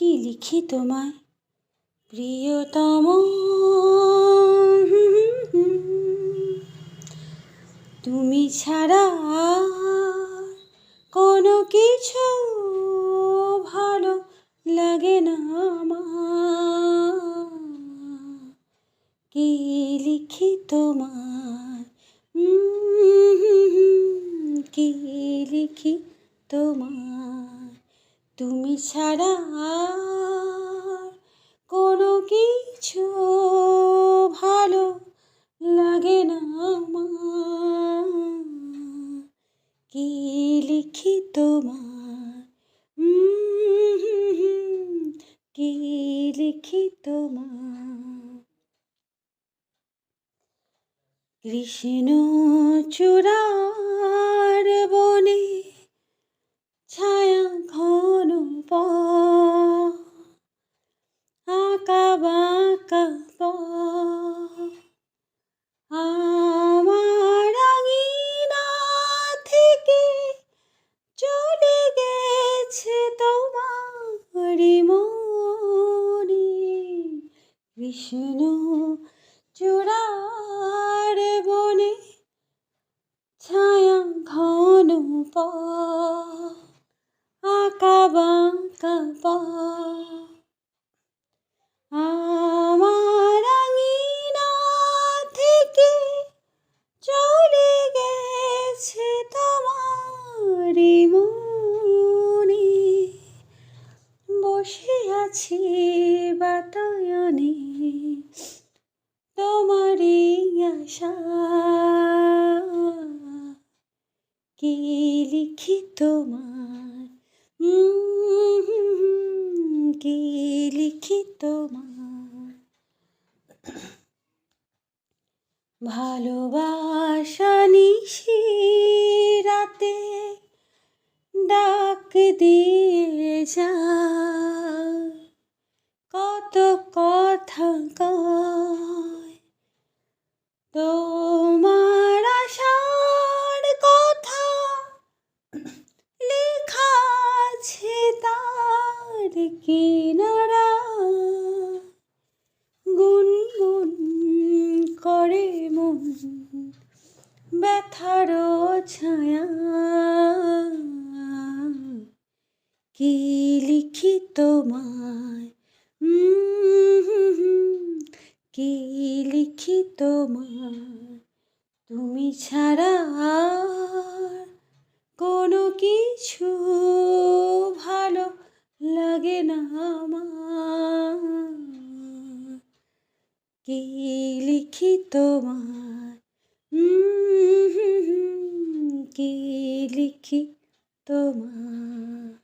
কি লিখি তোমায়? প্রিয়তম, তুমি ছাড়া কোনো কিছু ভালো লাগে না আমার কি লিখি তোমার কি লিখি তোমার তুমি ছাড়া আর কোনো কিছু ভালো লাগে না আমার। কি লিখি তোমার? কি লিখি তোমার কৃষ্ণ চূড়ার কৃষ্ণ চূড়ার বনে ছায়া ঘন আঁকা বাঁকা পা। আমার থেকে চলে গেছে মনি। বসে আছি আশা কি লিখি তোমার? কি লিখি তোমার? ভালোবাসা নিশি রাতে ডাক দিয়ে যা কিনারা গুনগুন করে মন, ব্যথার ছায়া। কি লিখি তোমায়? কি লিখি তোমার তুমি ছাড়া কোনো কিছু কি লিখি তোমার কি লিখি তোমার